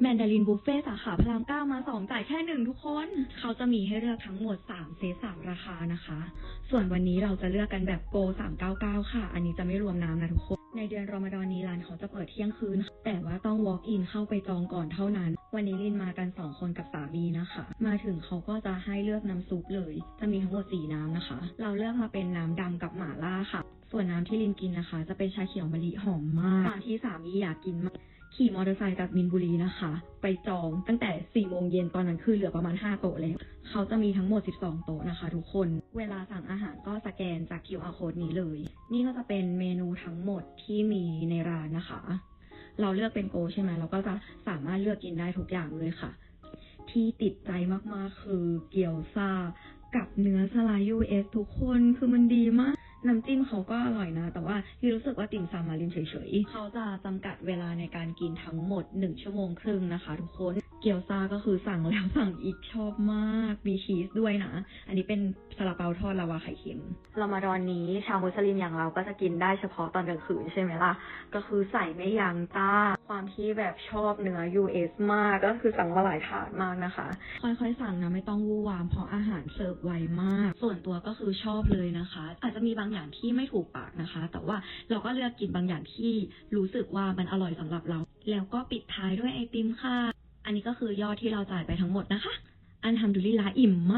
แมนดารินบุฟเฟ่สาขาพระรามเก้ามาสองจ่ายแค่หนึ่งทุกคน เขาจะมีให้เลือกทั้งหมด 3 เซตสามราคานะคะ ส่วนวันนี้เราจะเลือกกันแบบโก 399 ค่ะ อันนี้จะไม่รวมน้ำนะทุกคน ในเดือนรอมฎอนนี้ร้านเขาจะเปิดเที่ยงคืน แต่ว่าต้อง walk in เข้าไปจองก่อนเท่านั้น วันนี้ลินมากัน 2 คนกับสามีนะคะ มาถึงเขาก็จะให้เลือกน้ำซุปเลย จะมีทั้งหมด 4 น้ำนะคะ เราเลือกมาเป็นน้ำดำกับหม่าล่าค่ะ ส่วนน้ำที่ลินกินนะคะ จะเป็นชาเขียวมะลิหอมมากตามที่สามีอยากกินมากขี่มอเตอร์ไซค์จากมินบุรีนะคะ ไปจองตั้งแต่ 4 โมงเย็นตอนนั้นคือเหลือประมาณ 5 โต๊ะแล้ว เขาจะมีทั้งหมด 12 โต๊ะนะคะทุกคน เวลาสั่งอาหารก็สแกนจาก QR code นี้เลย นี่ก็จะเป็นเมนูทั้งหมดที่มีในร้านนะคะ เราเลือกเป็นโกใช่ไหมเราก็จะสามารถเลือกกินได้ทุกอย่างเลยค่ะ ที่ติดใจมากๆคือเกี๊ยวซากับเนื้อสไลด์ US ทุกคนคือมันดีมาก น้ำจิ้มเขาก็อร่อยนะ แต่ว่าที่รู้สึกว่าติ่มซำมาลินเฉยๆ เขาจะจำกัดเวลาในการกินทั้งหมด 1 ชั่วโมงครึ่งนะคะทุกคน เกี๊ยวซาก็คือสั่งแล้วสั่งอีกชอบมากมีชีสด้วยนะ อันนี้เป็นซาลาเปาทอดลาวาไข่เค็มเรามาดอนนี้ชาวมุสลิมอย่างเราก็จะกินได้เฉพาะตอนกลางคืนใช่ไหมล่ะ ก็คือใส่ไม่ยั้งจ้า ความที่แบบชอบเนื้อ US มากก็คือสั่งมาหลายถาดมากนะคะ ค่อยๆสั่งนะไม่ต้องวู่วามเพราะอาหารเสิร์ฟไวมาก ส่วนตัวก็คือชอบเลยนะคะ อาจจะมีบางอย่างที่ไม่ถูกปากนะคะ แต่ว่าเราก็เลือกกินบางอย่างที่รู้สึกว่ามันอร่อยสำหรับเรา แล้วก็ปิดท้ายด้วยไอติมค่ะ อันนี้ก็คือยอดที่เราจ่ายไปทั้งหมดนะคะ อันทำดุลิลาอิ่มมาก